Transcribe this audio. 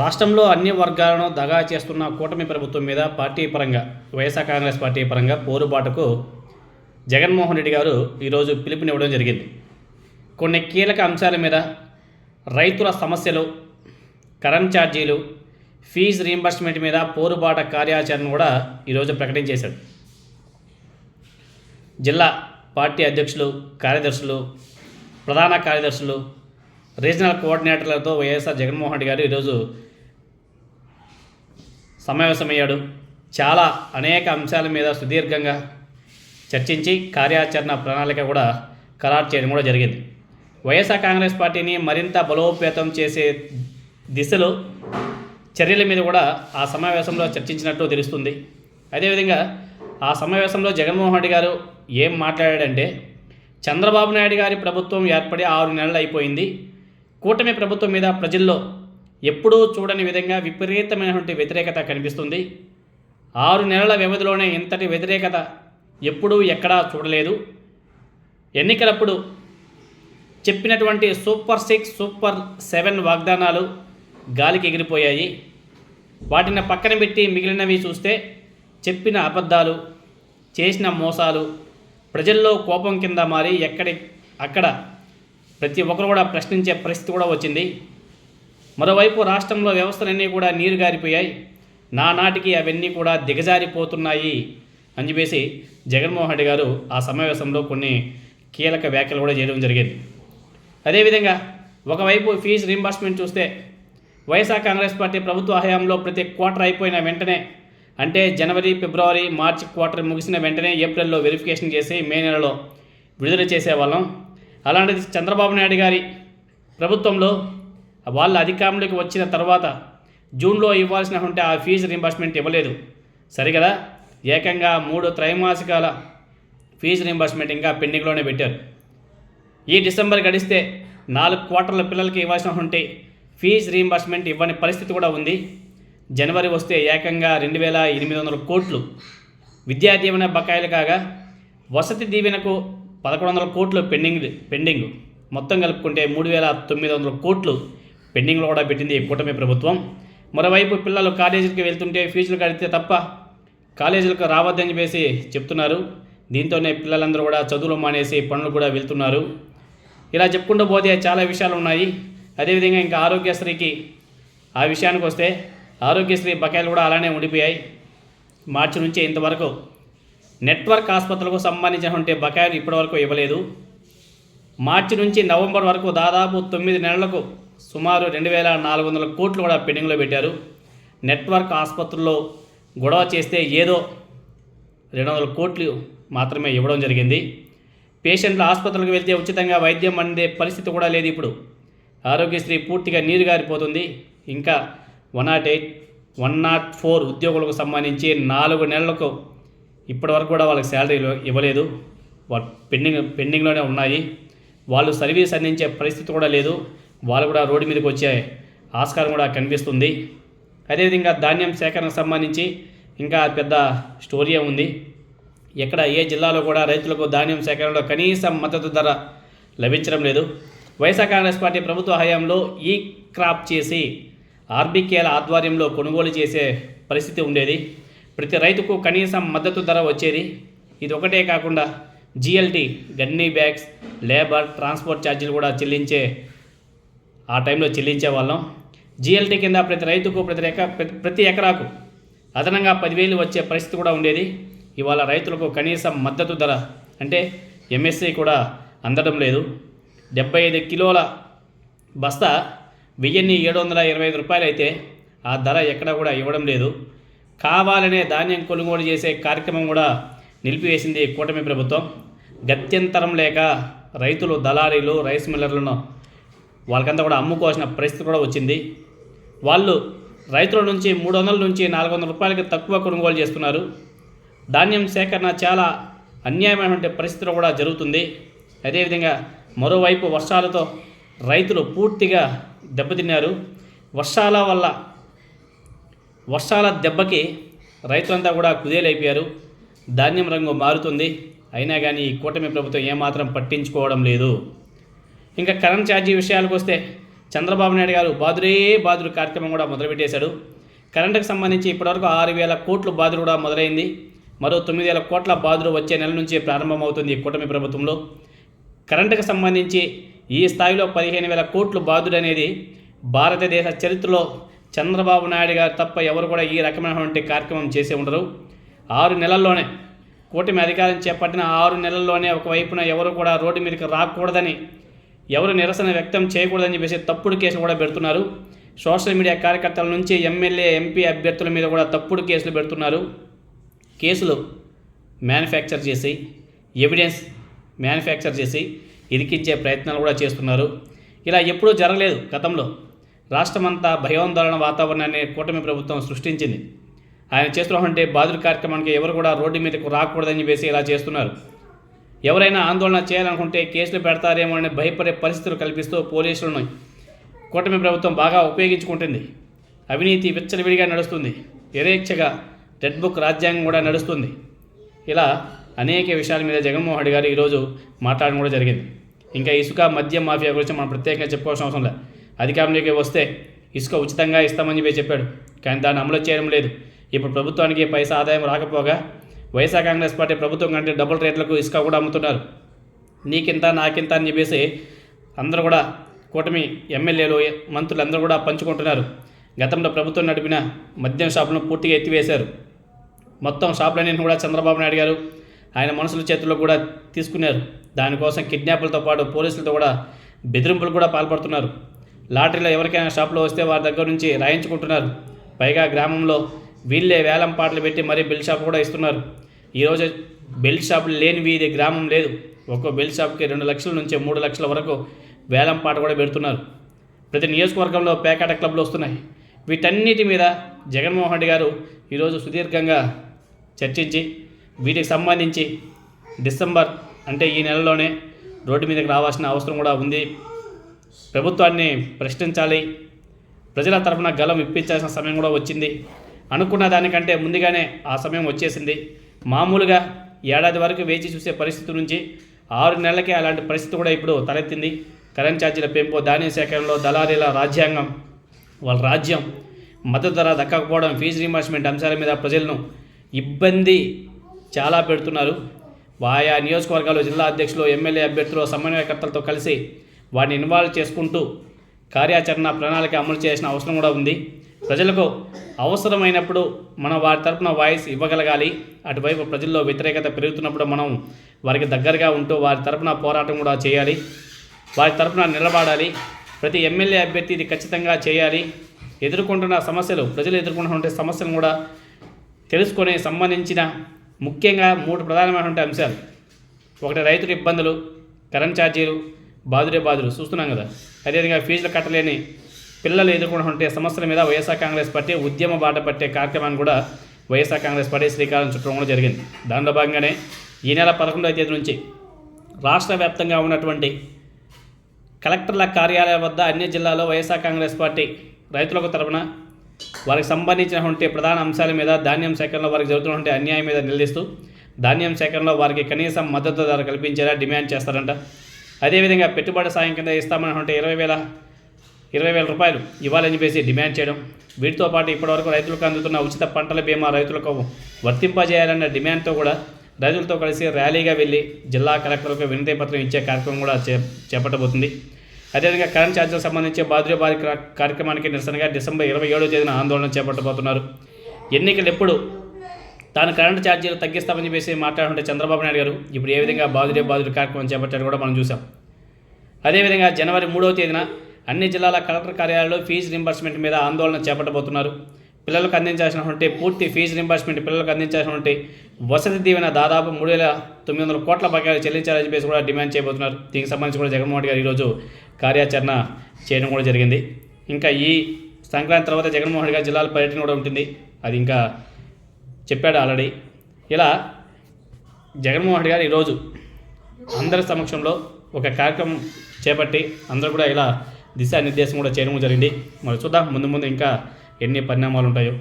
రాష్ట్రంలో అన్ని వర్గాలను దగా చేస్తున్న కూటమి ప్రభుత్వం మీద పార్టీ పరంగా వైఎస్ఆర్ కాంగ్రెస్ పార్టీ పరంగా పోరుబాటుకు జగన్మోహన్ రెడ్డి గారు ఈరోజు పిలుపునివ్వడం జరిగింది. కొన్ని కీలక అంశాల మీద రైతుల సమస్యలు కరెంట్ ఛార్జీలు ఫీజు రీంబర్స్మెంట్ మీద పోరుబాట కార్యాచరణ కూడా ఈరోజు ప్రకటించేశాడు జిల్లా పార్టీ అధ్యక్షులు కార్యదర్శులు ప్రధాన కార్యదర్శులు రీజనల్ కోఆర్డినేటర్లతో వైఎస్ఆర్ జగన్మోహన్ రెడ్డి గారు ఈరోజు సమావేశమయ్యాడు. చాలా అనేక అంశాల మీద సుదీర్ఘంగా చర్చించి కార్యాచరణ ప్రణాళిక కూడా ఖరారు చేయడం కూడా జరిగింది. వైఎస్ఆర్ కాంగ్రెస్ పార్టీని మరింత బలోపేతం చేసే దిశలో చర్యల మీద కూడా ఆ సమావేశంలో చర్చించినట్టు తెలుస్తుంది. అదేవిధంగా ఆ సమావేశంలో జగన్మోహన్ రెడ్డి గారు ఏం మాట్లాడాడంటే చంద్రబాబు నాయుడు గారి ప్రభుత్వం ఏర్పడి ఆరు నెలలు అయిపోయింది. కూటమి ప్రభుత్వం మీద ప్రజల్లో ఎప్పుడూ చూడని విధంగా విపరీతమైనటువంటి వ్యతిరేకత కనిపిస్తుంది. ఆరు నెలల వ్యవధిలోనే ఇంతటి వ్యతిరేకత ఎప్పుడూ ఎక్కడా చూడలేదు. ఎన్నికలప్పుడు చెప్పినటువంటి సూపర్ సిక్స్ సూపర్ సెవెన్ వాగ్దానాలు గాలికి ఎగిరిపోయాయి. వాటిని పక్కన పెట్టి మిగిలినవి చూస్తే చెప్పిన అబద్ధాలు చేసిన మోసాలు ప్రజల్లో కోపం కింద మారి ఎక్కడి అక్కడ ప్రతి ఒక్కరు కూడా ప్రశ్నించే పరిస్థితి కూడా వచ్చింది. మరోవైపు రాష్ట్రంలో వ్యవస్థలన్నీ కూడా నీరు గారిపోయాయి నానాటికి అవన్నీ కూడా దిగజారిపోతున్నాయి అని చెప్పేసి జగన్మోహన్ రెడ్డి గారు ఆ సమావేశంలో కొన్ని కీలక వ్యాఖ్యలు కూడా చేయడం జరిగింది. అదేవిధంగా ఒకవైపు ఫీజు రీంబర్స్మెంట్ చూస్తే వైఎస్ఆర్ కాంగ్రెస్ పార్టీ ప్రభుత్వ హయాంలో ప్రతి క్వార్టర్ అయిపోయిన వెంటనే అంటే జనవరి ఫిబ్రవరి మార్చి క్వార్టర్ ముగిసిన వెంటనే ఏప్రిల్లో వెరిఫికేషన్ చేసి మే నెలలో విడుదల చేసేవాళ్ళం. అలాంటిది చంద్రబాబు నాయుడు గారి ప్రభుత్వంలో వాళ్ళ అధికారంలోకి వచ్చిన తర్వాత జూన్లో ఇవ్వాల్సినటువంటి ఆ ఫీజు రీంబర్స్మెంట్ ఇవ్వలేదు. సరిగదా? ఏకంగా మూడు త్రైమాసికాల ఫీజు రీంబర్స్మెంట్ ఇంకా పెండింగ్లోనే పెట్టారు. ఈ డిసెంబర్ గడిస్తే నాలుగు క్వార్టర్ల పిల్లలకి ఇవ్వాల్సినటువంటి ఫీజు రీంబర్స్మెంట్ ఇవ్వని పరిస్థితి కూడా ఉంది. జనవరి వస్తే ఏకంగా రెండు వేల ఎనిమిది వందల కోట్లు. విద్యా దీవెన బకాయిలు కాగా వసతి దీవెనకు పదకొండు వందల కోట్లు పెండింగ్ పెండింగ్. మొత్తం కలుపుకుంటే మూడు వేల తొమ్మిది వందల కోట్లు పెండింగ్లో కూడా పెట్టింది ఈ కూటమి ప్రభుత్వం. మరోవైపు పిల్లలు కాలేజీకి వెళ్తుంటే ఫీజులు కడితే తప్ప కాలేజీలకు రావద్దని చెప్పేసి చెప్తున్నారు. దీంతోనే పిల్లలందరూ కూడా చదువులు మానేసి పనులు కూడా వెళ్తున్నారు. ఇలా చెప్పుకుంటూ పోతే చాలా విషయాలు ఉన్నాయి. అదేవిధంగా ఇంకా ఆరోగ్యశ్రీకి ఆ విషయానికి వస్తే ఆరోగ్యశ్రీ బకాయిలు కూడా అలానే ఉండిపోయాయి. మార్చి నుంచి ఇంతవరకు నెట్వర్క్ ఆసుపత్రులకు సంబంధించినటువంటి బకాయిలు ఇప్పటివరకు ఇవ్వలేదు. మార్చి నుంచి నవంబర్ వరకు దాదాపు తొమ్మిది నెలలకు సుమారు రెండు వేల నాలుగు వందల కోట్లు కూడా పెండింగ్లో పెట్టారు. నెట్వర్క్ ఆసుపత్రుల్లో గొడవ చేస్తే ఏదో రెండు వందల కోట్లు మాత్రమే ఇవ్వడం జరిగింది. పేషెంట్లు ఆసుపత్రులకు వెళ్తే ఉచితంగా వైద్యం అందే పరిస్థితి కూడా లేదు ఇప్పుడు. ఆరోగ్యశ్రీ పూర్తిగా నీరు గారిపోతుంది. ఇంకా one nought eight one nought four ఉద్యోగులకు సంబంధించి నాలుగు నెలలకు ఇప్పటివరకు కూడా వాళ్ళకి శాలరీ ఇవ్వలేదు. పెండింగ్ పెండింగ్లోనే ఉన్నాయి. వాళ్ళు సర్వీస్ అందించే పరిస్థితి కూడా లేదు. వాళ్ళు కూడా రోడ్డు మీదకి వచ్చే ఆస్కారం కూడా కనిపిస్తుంది. అదేవిధంగా ధాన్యం సేకరణకు సంబంధించి ఇంకా పెద్ద స్టోరీ ఉంది. ఎక్కడ ఏ జిల్లాలో కూడా రైతులకు ధాన్యం సేకరణలో కనీస మద్దతు ధర లభించడం లేదు. వైఎస్ఆర్ కాంగ్రెస్ పార్టీ ప్రభుత్వ హయాంలో ఈ క్రాప్ చేసి ఆర్బీకేల ఆధ్వర్యంలో కొనుగోలు చేసే పరిస్థితి ఉండేది. ప్రతి రైతుకు కనీసం మద్దతు ధర వచ్చేది. ఇది ఒకటే కాకుండా GLT gunny bags labour transport ఛార్జీలు కూడా చెల్లించే ఆ టైంలో చెల్లించే వాళ్ళం జిఎల్టీ కింద ప్రతి రైతుకు ప్రతి ఎక ప్రతి- ప్రతి ఎకరాకు అదనంగా పదివేలు వచ్చే పరిస్థితి కూడా ఉండేది. ఇవాళ రైతులకు కనీసం మద్దతు ధర అంటే ఎంఎస్సి కూడా అందడం లేదు. డెబ్బై ఐదు కిలోల బస్తా వెయ్యిన్ని ఏడు వందల ఇరవై ఐదు రూపాయలు అయితే ఆ ధర ఎక్కడ కూడా ఇవ్వడం లేదు. కావాలనే ధాన్యం కొనుగోలు చేసే కార్యక్రమం కూడా నిలిపివేసింది కూటమి ప్రభుత్వం. గత్యంతరం లేక రైతులు దళారీలు రైస్ మిల్లర్లను వాళ్ళకంతా కూడా అమ్ముకోవాల్సిన పరిస్థితి కూడా వచ్చింది. వాళ్ళు రైతుల నుంచి మూడు వందల నుంచి నాలుగు వందల రూపాయలకి తక్కువ కొనుగోలు చేస్తున్నారు. ధాన్యం సేకరణ చాలా అన్యాయమైనటువంటి పరిస్థితి కూడా జరుగుతుంది. అదేవిధంగా మరోవైపు వర్షాలతో రైతులు పూర్తిగా దెబ్బతిన్నారు. వర్షాల వల్ల వర్షాల దెబ్బకి రైతులంతా కూడా కుదేలైపోయారు. ధాన్యం రంగు మారుతుంది. అయినా కానీ ఈ కూటమి ప్రభుత్వం ఏమాత్రం పట్టించుకోవడం లేదు. ఇంకా కరెంట్ ఛార్జీ విషయాలకు వస్తే చంద్రబాబు నాయుడు గారు బాదురే బాదురు కార్యక్రమం కూడా మొదలుపెట్టేశాడు. కరెంటుకు సంబంధించి ఇప్పటివరకు ఆరు వేల కోట్లు బాదురు కూడా మొదలైంది. మరో తొమ్మిది వేల కోట్ల బాదురు వచ్చే నెల నుంచి ప్రారంభమవుతుంది కూటమి ప్రభుత్వంలో. కరెంటుకు సంబంధించి ఈ స్థాయిలో పదిహేను వేల కోట్లు బాదుడు అనేది భారతదేశ చరిత్రలో చంద్రబాబు నాయుడు గారు తప్ప ఎవరు కూడా ఈ రకమైనటువంటి కార్యక్రమం చేసే ఉండరు. ఆరు నెలల్లోనే కూటమి అధికారం చేపట్టిన ఆరు నెలల్లోనే ఒకవైపున ఎవరు కూడా రోడ్డు మీదకి రాకూడదని ఎవరు నిరసన వ్యక్తం చేయకూడదని చెప్పేసి తప్పుడు కేసు కూడా పెడుతున్నారు. సోషల్ మీడియా కార్యకర్తల నుంచి ఎమ్మెల్యే ఎంపీ అభ్యర్థుల మీద కూడా తప్పుడు కేసులు పెడుతున్నారు. కేసులు మ్యానుఫ్యాక్చర్ చేసి ఎవిడెన్స్ మ్యానుఫ్యాక్చర్ చేసి ఇరికించే ప్రయత్నాలు కూడా చేస్తున్నారు. ఇలా ఎప్పుడూ జరగలేదు గతంలో. రాష్ట్రమంతా భయోందోళన వాతావరణాన్ని కూటమి ప్రభుత్వం సృష్టించింది. ఆయన చేస్తున్నటువంటి బాదురు కార్యక్రమానికి ఎవరు కూడా రోడ్డు మీదకు రాకూడదని చెప్పేసి ఇలా చేస్తున్నారు. ఎవరైనా ఆందోళన చేయాలనుకుంటే కేసులు పెడతారేమో అని భయపడే పరిస్థితులు కల్పిస్తూ పోలీసులను కూటమి ప్రభుత్వం బాగా ఉపయోగించుకుంటుంది. అవినీతి విచ్చలవిడిగా నడుస్తుంది. యథేచ్ఛగా రెడ్ బుక్ రాజ్యాంగం కూడా నడుస్తుంది. ఇలా అనేక విషయాల మీద జగన్మోహన్ రెడ్డి గారు ఈరోజు మాట్లాడడం కూడా జరిగింది. ఇంకా ఇసుక మద్యం మాఫియా గురించి మనం ప్రత్యేకంగా చెప్పుకోవాల్సిన అవసరం లేదు. అధికారంలోకి వస్తే ఇసుక ఉచితంగా ఇస్తామని చెప్పి చెప్పాడు. కానీ దాన్ని అమలు చేయడం లేదు. ఇప్పుడు ప్రభుత్వానికి పైసా ఆదాయం రాకపోగా వైఎస్ఆర్ కాంగ్రెస్ పార్టీ ప్రభుత్వం కంటే డబుల్ రేట్లకు ఇసుక కూడా అమ్ముతున్నారు. నీకింత నాకింత అని చెప్పేసి అందరూ కూడా కూటమి ఎమ్మెల్యేలు మంత్రులు అందరూ కూడా పంచుకుంటున్నారు. గతంలో ప్రభుత్వం నడిపిన మద్యం షాపులను పూర్తిగా ఎత్తివేశారు. మొత్తం షాపులన్నింటిని కూడా చంద్రబాబు నాయుడు గారు ఆయన మనుషుల చేతుల్లో కూడా తీసుకున్నారు. దానికోసం కిడ్నాపులతో పాటు పోలీసులతో కూడా బెదిరింపులు కూడా పాల్పడుతున్నారు. లాటరీలో ఎవరికైనా షాపులో వస్తే వారి దగ్గర నుంచి రాయించుకుంటున్నారు. పైగా గ్రామంలో వీళ్ళే వేలం పాటలు పెట్టి మరీ బెల్ట్ షాప్ కూడా ఇస్తున్నారు. ఈరోజు బెల్ట్ షాపులు లేని వీధి గ్రామం లేదు. ఒక్కో బెల్ట్ షాప్కి రెండు లక్షల నుంచి మూడు లక్షల వరకు వేలం పాట కూడా పెడుతున్నారు. ప్రతి నియోజకవర్గంలో పేకాట క్లబ్లు వస్తున్నాయి. వీటన్నిటి మీద జగన్మోహన్ రెడ్డి గారు ఈరోజు సుదీర్ఘంగా చర్చించి వీటికి సంబంధించి డిసెంబర్ అంటే ఈ నెలలోనే రోడ్డు మీదకి రావాల్సిన అవసరం కూడా ఉంది. ప్రభుత్వాన్ని ప్రశ్నించాలి. ప్రజల తరఫున గలం ఇప్పించాల్సిన సమయం కూడా వచ్చింది. అనుకున్న దానికంటే ముందుగానే ఆ సమయం వచ్చేసింది. మామూలుగా ఏడాది వరకు వేచి చూసే పరిస్థితి నుంచి ఆరు నెలలకే అలాంటి పరిస్థితి కూడా ఇప్పుడు తలెత్తింది. కరెంట్ ఛార్జీల పెంపు ధాన్య సేకరణలో దళారీల రాజ్యాంగం వాళ్ళ రాజ్యం మద్దతు ధర దక్కకపోవడం ఫీజు రీంబర్స్మెంట్ అంశాల మీద ప్రజలను ఇబ్బంది చాలా పెడుతున్నారు. ఆయా నియోజకవర్గాలు జిల్లా అధ్యక్షులు ఎమ్మెల్యే అభ్యర్థులు సమన్వయకర్తలతో కలిసి వాటిని ఇన్వాల్వ్ చేసుకుంటూ కార్యాచరణ ప్రణాళిక అమలు చేయాల్సిన అవసరం కూడా ఉంది. ప్రజలకు అవసరమైనప్పుడు మనం వారి తరపున వాయిస్ ఇవ్వగలగాలి. అటువైపు ప్రజల్లో వ్యతిరేకత పెరుగుతున్నప్పుడు మనం వారికి దగ్గరగా ఉంటూ వారి తరపున పోరాటం కూడా చేయాలి. వారి తరపున నిలబడాలి. ప్రతి ఎమ్మెల్యే అభ్యర్థి ఇది ఖచ్చితంగా చేయాలి. ఎదుర్కొంటున్న సమస్యలు ప్రజలు ఎదుర్కొంటున్న సమస్యలను కూడా తెలుసుకొని సంబంధించిన ముఖ్యంగా మూడు ప్రధానమైనటువంటి అంశాలు. ఒకటి రైతుల ఇబ్బందులు కరెంట్ ఛార్జీలు బాదురే బాదులు చూస్తున్నాం కదా. అదేవిధంగా ఫీజులు కట్టలేని పిల్లలు ఎదుర్కొంటుంటే సమస్యల మీద వైఎస్ఆర్ కాంగ్రెస్ పార్టీ ఉద్యమ బాట పట్టే కార్యక్రమాన్ని కూడా వైఎస్ఆర్ కాంగ్రెస్ పార్టీ శ్రీకారం చుట్టడం కూడా జరిగింది. దానిలో భాగంగానే ఈ నెల పదకొండవ తేదీ నుంచి రాష్ట్ర వ్యాప్తంగా ఉన్నటువంటి కలెక్టర్ల కార్యాలయం వద్ద అన్ని జిల్లాలో వైఎస్ఆర్ కాంగ్రెస్ పార్టీ రైతులకు తరపున వారికి సంబంధించినటువంటి ప్రధాన అంశాల మీద ధాన్యం సేకరణలో వారికి జరుగుతున్నటువంటి అన్యాయం మీద నిలదీస్తూ ధాన్యం సేకరణలో వారికి కనీసం మద్దతు ధర కల్పించేలా డిమాండ్ చేస్తారంట. అదేవిధంగా పెట్టుబడి సాయం కింద ఇస్తామన్నటువంటి ఇరవై వేల ఇరవై వేల రూపాయలు ఇవ్వాలని చెప్పేసి డిమాండ్ చేయడం. వీటితో పాటు ఇప్పటివరకు రైతులకు అందుతున్న ఉచిత పంటల బీమా రైతులకు వర్తింపజేయాలన్న డిమాండ్తో కూడా రైతులతో కలిసి ర్యాలీగా వెళ్ళి జిల్లా కలెక్టర్లకు వినతి పత్రం ఇచ్చే కార్యక్రమం కూడా చే చేపట్టబోతుంది. అదేవిధంగా కరెంట్ ఛార్జీలకు సంబంధించి బాదురే బారి కార్యక్రమానికి నిరసనగా డిసెంబర్ ఇరవై ఏడో తేదీన ఆందోళన చేపట్టబోతున్నారు. ఎన్నికలు ఎప్పుడు తాను కరెంటు ఛార్జీలు తగ్గిస్తామని చెప్పేసి మాట్లాడుతుంటే చంద్రబాబు నాయుడు గారు ఇప్పుడు ఏ విధంగా బాదురే బాదురు కార్యక్రమం చేపట్టారు కూడా మనం చూసాం అదేవిధంగా జనవరి మూడవ తేదీన అన్ని జిల్లాల కలెక్టర్ కార్యాలయాల్లో ఫీజు రింబర్స్మెంట్ మీద ఆందోళన చేపట్టబోతున్నారు. పిల్లలకు అందించాల్సినటువంటి పూర్తి ఫీజు రింబర్స్మెంట్ పిల్లలకు అందించాల్సినటువంటి వసతి దీవెన దాదాపు మూడు వేల తొమ్మిది వందల కోట్ల బకాయిలు చెల్లించాలని చెప్పేసి కూడా డిమాండ్ చేయబోతున్నారు. దీనికి సంబంధించి కూడా జగన్మోహన్ గారు ఈరోజు కార్యాచరణ చేయడం కూడా జరిగింది. ఇంకా ఈ సంక్రాంతి తర్వాత జగన్మోహన్ గారు గారి జిల్లాల పర్యటన కూడా ఉంటుంది. అది ఇంకా చెప్పాడు ఆల్రెడీ. ఇలా జగన్మోహన్ గారు ఈరోజు అందరి సమక్షంలో ఒక కార్యక్రమం చేపట్టి అందరూ కూడా ఇలా దిశానిర్దేశం కూడా చేయడం జరిగింది. మరి చూద్దాం ముందు ముందు ఇంకా ఎన్ని పరిణామాలు ఉంటాయో.